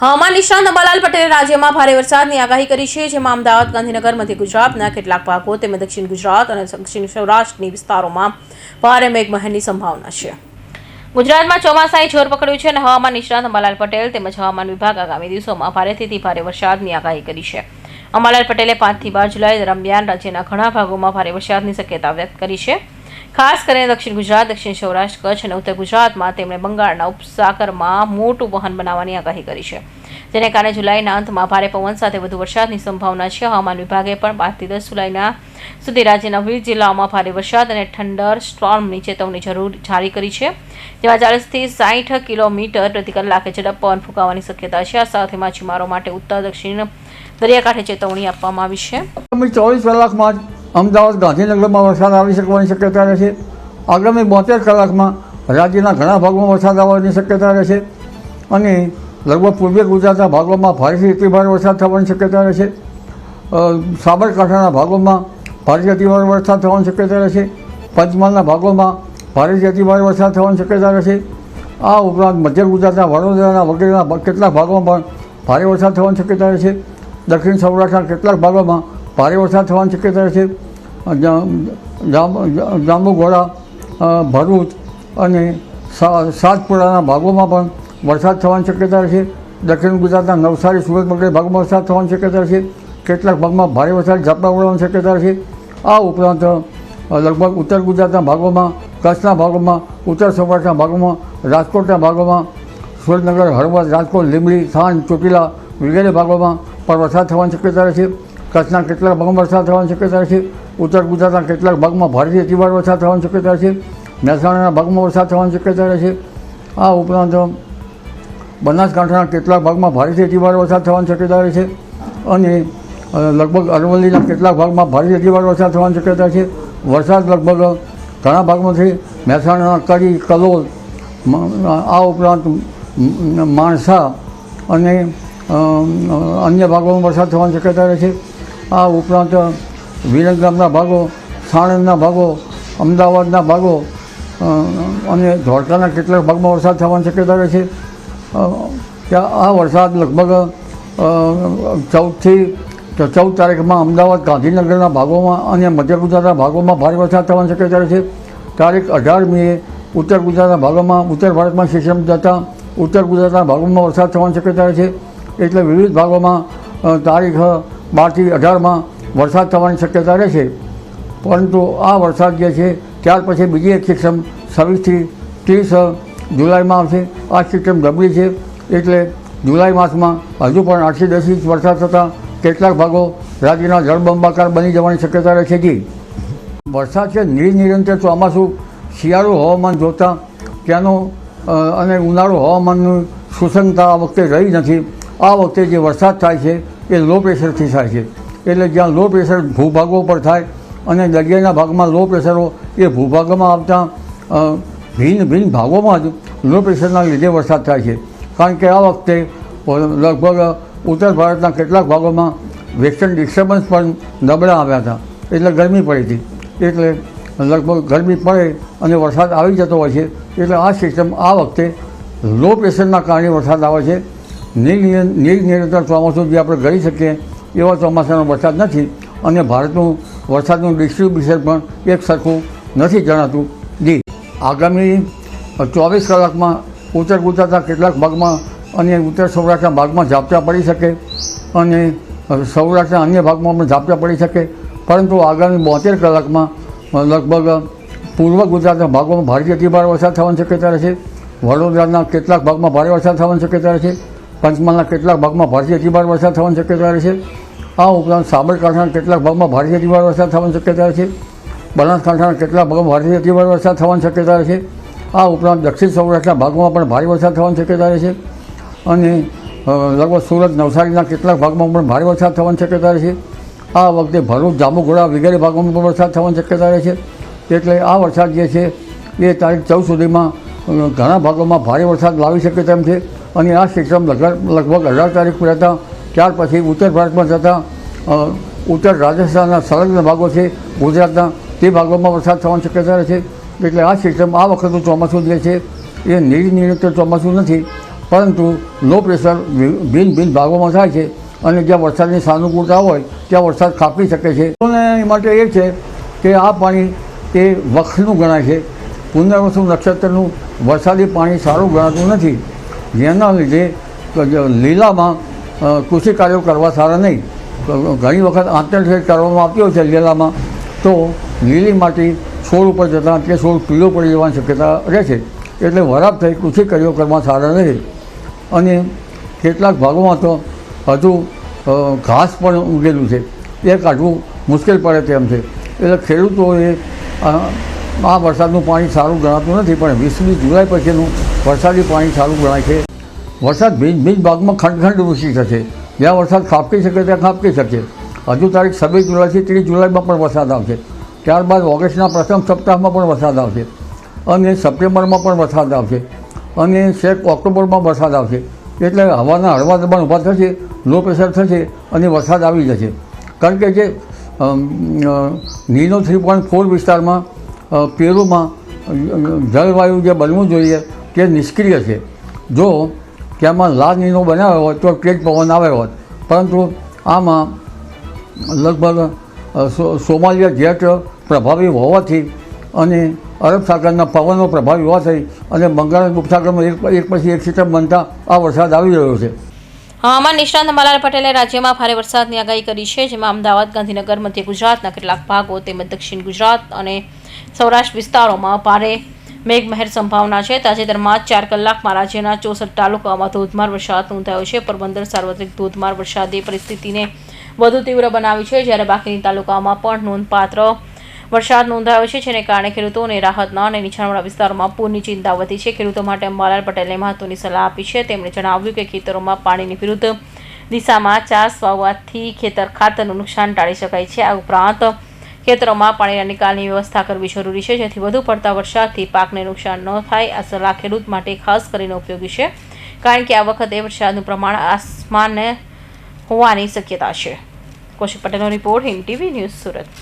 હવામાન નિષ્ણાત અંબાલાલ પટેલે રાજ્યમાં ભારે વરસાદની આગાહી કરી છે, જેમાં અમદાવાદ, ગાંધીનગર મધ્ય ગુજરાતના કેટલાક ભાગો તેમજ દક્ષિણ ગુજરાત અને દક્ષિણ સૌરાષ્ટ્રની વિસ્તારોમાં ભારે મેઘમહેરની સંભાવના છે. ગુજરાતમાં ચોમાસાએ જોર પકડ્યું છે અને હવામાન નિષ્ણાત અંબાલાલ પટેલ તેમજ હવામાન વિભાગ આગામી દિવસોમાં ભારેથી ભારે વરસાદની આગાહી કરી છે. અંબાલાલ પટેલે પાંચથી બાર જુલાઈ દરમિયાન રાજ્યના ઘણા ભાગોમાં ભારે વરસાદની શક્યતા વ્યક્ત કરી છે. ખાસ કરીને દક્ષિણ ગુજરાત, દક્ષિણ સૌરાષ્ટ્ર, કચ્છ અને ઉત્તર ગુજરાતમાં તેમણે બંગાળના ઉપસાગરમાં મોટું વહન બનાવવાની આગાહી કરી છે. જેને કારણે જુલાઈના અંતમાં ભારે પવન સાથે વધુ વરસાદની સંભાવના છે. હવામાન વિભાગે પણ બારથી દસ જુલાઈના સુધી રાજ્યના વિવિધ જિલ્લાઓમાં ભારે વરસાદ અને ઠંડર સ્ટોર્મની ચેતવણી જરૂર જારી કરી છે. જેમાં ચાલીસથી સાઠ કિલોમીટર પ્રતિ કલાકે ઝડપ પવન ફૂંકાવાની શક્યતા છે. આ સાથે માછીમારો માટે ઉત્તર દક્ષિણ દરિયાકાંઠે ચેતવણી આપવામાં આવી છે. ચોવીસ કલાકમાં અમદાવાદ ગાંધીનગરમાં વરસાદ આવી શકવાની શક્યતા રહેશે. આગામી બોતેર કલાકમાં રાજ્યના ઘણા ભાગોમાં વરસાદ આવવાની શક્યતા રહેશે અને લગભગ પૂર્વીય ગુજરાતના ભાગોમાં ભારેથી અતિભારે વરસાદ થવાની શક્યતા રહેશે. સાબરકાંઠાના ભાગોમાં ભારેથી અતિભારે વરસાદ થવાની શક્યતા રહેશે. પંચમહાલના ભાગોમાં ભારેથી અતિભારે વરસાદ થવાની શક્યતા રહેશે. આ ઉપરાંત મધ્ય ગુજરાતના વડોદરાના વગેરેના કેટલાક ભાગોમાં પણ ભારે વરસાદ થવાની શક્યતા રહેશે. દક્ષિણ સૌરાષ્ટ્રના કેટલાક ભાગોમાં ભારે વરસાદ થવાની શક્યતા છે. જાંબુઘોડા ભરૂચ અને સાતપુરાના ભાગોમાં પણ વરસાદ થવાની શક્યતા છે. દક્ષિણ ગુજરાતના નવસારી, સુરત વગેરે ભાગમાં વરસાદ થવાની શક્યતા છે. કેટલાક ભાગમાં ભારે વરસાદ ઝાપટા પડવાની શક્યતા છે. આ ઉપરાંત લગભગ ઉત્તર ગુજરાતના ભાગોમાં, કચ્છના ભાગોમાં, ઉત્તર સૌરાષ્ટ્રના ભાગોમાં, રાજકોટના ભાગોમાં, સુરેન્દ્રનગર, હળવદ, રાજકોટ, લીંબડી થાન ચોટીલા વગેરે ભાગોમાં પણ વરસાદ થવાની શક્યતા રહેશે કચ્છના કેટલાક ભાગમાં વરસાદ થવાની શક્યતા રહેશે ઉત્તર ગુજરાતના કેટલાક ભાગમાં ભારેથી અતિભાર વરસાદ થવાની શક્યતા છે. મહેસાણાના ભાગમાં વરસાદ થવાની શક્યતા રહેશે આ ઉપરાંત બનાસકાંઠાના કેટલાક ભાગમાં ભારેથી અતિભાર વરસાદ થવાની શક્યતા રહેશે અને લગભગ અરવલ્લીના કેટલાક ભાગમાં ભારેથી અતિભાર વરસાદ થવાની શક્યતા છે. વરસાદ લગભગ ઘણા ભાગમાંથી મહેસાણાના કડી, કલોલ આ ઉપરાંત માણસા અને અન્ય ભાગોમાં વરસાદ થવાની શક્યતા રહેશે આ ઉપરાંત વિરમગામના ભાગો સાણંદના ભાગો, અમદાવાદના ભાગો અને ધોળકાના કેટલાક ભાગમાં વરસાદ થવાની શક્યતા રહે છે. ત્યાં આ વરસાદ લગભગ ચૌદથી ચૌદ તારીખમાં અમદાવાદ ગાંધીનગરના ભાગોમાં અને મધ્ય ગુજરાતના ભાગોમાં ભારે વરસાદ થવાની શક્યતા રહે છે. તારીખ અઢાર મીએ ઉત્તર ગુજરાતના ભાગોમાં, ઉત્તર ભારતમાં સિસ્ટમ જતાં ઉત્તર ગુજરાતના ભાગોમાં વરસાદ થવાની શક્યતા રહે છે. એટલે વિવિધ ભાગોમાં તારીખ બારથી અઢારમાં વરસાદ થવાની શક્યતા રહેશે પરંતુ આ વરસાદ જે છે, ત્યાર પછી બીજી એક સિસ્ટમ છવ્વીસથી ત્રીસ જુલાઈમાં આવશે. આ સિસ્ટમ નબળી છે, એટલે જુલાઈ માસમાં હજુ પણ આઠથી દસ ઇંચ વરસાદ થતાં કેટલાક ભાગો રાજ્યના જળબંબાકાર બની જવાની શક્યતા રહે છે જી. વરસાદ છે નિરનિરંતર ચોમાસું શિયાળુ હવામાન જોતાં ત્યાંનું અને ઉનાળુ હવામાનનું સુસંગતા આ વખતે રહી નથી. આ વખતે જે વરસાદ થાય છે એ લો પ્રેશરથી થાય છે. એટલે જ્યાં લો પ્રેશર ભૂભાગો પર થાય અને દરિયાના ભાગમાં લો પ્રેશરો એ ભૂભાગમાં આવતા ભિન્ન ભિન્ન ભાગોમાં જ લો પ્રેશરના લીધે વરસાદ થાય છે. કારણ કે આ વખતે લગભગ ઉત્તર ભારતના કેટલાક ભાગોમાં વેસ્ટર્ન ડિસ્ટર્બન્સ પણ નબળા આવ્યા હતા. એટલે ગરમી પડી હતી. એટલે લગભગ ગરમી પડે અને વરસાદ આવી જતો હોય છે. એટલે આ સિસ્ટમ આ વખતે લો પ્રેશરના કારણે વરસાદ આવે છે. નિર નિરંતર ચોમાસું જે આપણે ગણી શકીએ, એવા ચોમાસાનો વરસાદ નથી. અને ભારતનું વરસાદનું ડિસ્ટ્રીબ્યુશન પણ એક સરખું નથી જણાતું. જી, આગામી ચોવીસ કલાકમાં ઉત્તર ગુજરાતના કેટલાક ભાગમાં અને ઉત્તર સૌરાષ્ટ્રના ભાગમાં ઝાપટા પડી શકે અને સૌરાષ્ટ્રના અન્ય ભાગમાં પણ ઝાપટા પડી શકે. પરંતુ આગામી બોતેર કલાકમાં લગભગ પૂર્વ ગુજરાતના ભાગોમાં ભારે અતિભારે વરસાદ થવાની શક્યતા રહેશે. વડોદરાના કેટલાક ભાગમાં ભારે વરસાદ થવાની શક્યતા રહેશે. પંચમહાલના કેટલાક ભાગમાં ભારેથી અતિભારે વરસાદ થવાની શક્યતા રહેશે આ ઉપરાંત સાબરકાંઠાના કેટલાક ભાગમાં ભારેથી અતિભારે વરસાદ થવાની શક્યતા રહેશે બનાસકાંઠાના કેટલાક ભાગમાં ભારેથી અતિભારે વરસાદ થવાની શક્યતા રહેશે આ ઉપરાંત દક્ષિણ સૌરાષ્ટ્રના ભાગમાં પણ ભારે વરસાદ થવાની શક્યતા રહેશે અને લગભગ સુરત, નવસારીના કેટલાક ભાગમાં પણ ભારે વરસાદ થવાની શક્યતા રહેશે આ વખતે ભરૂચ, જાંબુઘોડા વગેરે ભાગોમાં પણ વરસાદ થવાની શક્યતા રહેશે એટલે આ વરસાદ જે છે, એ તારીખ ચૌદ સુધીમાં ઘણા ભાગોમાં ભારે વરસાદ લાવી શકે તેમ છે. અને આ સિસ્ટમ લગભગ અઢાર તારીખ રહેતા ત્યાર પછી ઉત્તર ભારતમાં જતાં ઉત્તર રાજસ્થાનના સંલગ્ન ભાગો છે, ગુજરાતના, તે ભાગોમાં વરસાદ થવાની શક્યતા રહે છે. એટલે આ સિસ્ટમ આ વખતનું ચોમાસું જે છે, એ નિરનિરંતર ચોમાસું નથી. પરંતુ લો પ્રેશર ભિન્ન ભિન્ન ભાગોમાં થાય છે અને જ્યાં વરસાદની સાનુકૂળતા હોય, ત્યાં વરસાદ કાપી શકે છે. અને માટે એ છે કે આ પાણી એ વખનું ગણાય છે. પુનર્વસુ નક્ષત્રનું વરસાદી પાણી સારું ગણાતું નથી. જેના લીધે લીલામાં કૃષિ કાર્યો કરવા સારા નહીં. ઘણી વખત આંતરછેદ કરવામાં આવતી હોય છે લીલામાં, તો લીલી માટી છોડ ઉપર જતાં કે છોડ પીળો પડી જવાની શક્યતા રહે છે. એટલે વરાપ થઈ કૃષિ કાર્યો કરવા સારા રહે અને કેટલાક ભાગોમાં તો હજુ ઘાસ પણ ઉગેલું છે. એ કાઢવું મુશ્કેલ પડે તેમ છે. એટલે ખેડૂતોએ આ વરસાદનું પાણી સારું ગણાતું નથી, પણ વીસમી જુલાઈ પછીનું વરસાદી પાણી સારું ગણાય છે. વરસાદ ભીજ ભીજ ભાગમાં ખંડ વૃષ્ટિ થશે. જ્યાં વરસાદ ખાબકી શકે ત્યાં ખાબકી શકે હજુ તારીખ છવ્વીસ જુલાઈથી ત્રીસ જુલાઈમાં પણ વરસાદ આવશે. ત્યારબાદ ઓગસ્ટના પ્રથમ સપ્તાહમાં પણ વરસાદ આવશે. અને સપ્ટેમ્બરમાં પણ વરસાદ આવશે. અને છેક ઓક્ટોબરમાં વરસાદ આવશે. એટલે હવાના હળવા દબાણ ઊભા થશે, લો પ્રેશર થશે અને વરસાદ આવી જશે. કારણ કે જે નીનો થ્રી પોઈન્ટ ફોર વિસ્તારમાં પેરુમાં જળવાયુ જે બનવું જોઈએ તે નિષ્ક્રિય છે. જો તેમાં લાલ નીનો બનાવ્યો હોત તો તેજ પવન આવ્યો હોત. પરંતુ આમાં લગભગ સોમાલિયા જેટ પ્રભાવી હોવાથી અને અરબ સાગરના પવનો પ્રભાવી હોવાથી અને બંગાળના ઉપસાગરમાં એક એક પછી એક સિસ્ટમ બનતા આ વરસાદ આવી રહ્યો છે. હવામાન નિષ્ણાંત અંબાલાલ પટેલે રાજ્યમાં ભારે વરસાદની આગાહી કરી છે, જેમાં અમદાવાદ, ગાંધીનગર, મધ્ય ગુજરાતના કેટલાક ભાગો તેમજ દક્ષિણ ગુજરાત અને સૌરાષ્ટ્ર વિસ્તારોમાં ભારે મેઘમહેર સંભાવના છે. તાજેતરમાં ચાર કલાકમાં રાજ્યના ચોસઠ તાલુકાઓમાં ધોધમાર વરસાદ નોંધાયો છે. પોરબંદર સાર્વત્રિક ધોધમાર વરસાદે પરિસ્થિતિને વધુ તીવ્ર બનાવી છે. જ્યારે બાકીની તાલુકાઓમાં પણ નોંધપાત્ર વરસાદ નોંધાયો છે, જેને કારણે ખેડૂતોને રાહતના અને નીચાણવાળા વિસ્તારોમાં પૂરની ચિંતા વધી છે. ખેડૂતો માટે અંબાલાલ પટેલે મહત્વની સલાહ આપી છે. તેમણે જણાવ્યું કે ખેતરોમાં પાણીની વિરુદ્ધ દિશામાં ચાસ વાવવાથી ખેતર ખાતરનું નુકસાન ટાળી શકાય છે. આ ઉપરાંત ખેતરોમાં પાણીના નિકાલની વ્યવસ્થા કરવી જરૂરી છે, જેથી વધુ પડતા વરસાદથી પાકને નુકસાન ન થાય, આ સલાહ ખેડૂત માટે ખાસ કરીને ઉપયોગી છે, કારણ કે આ વખતે વરસાદનું પ્રમાણ આસમાને હોવાની શક્યતા છે. કૌશિક પટેલનો report Hind TV news Surat.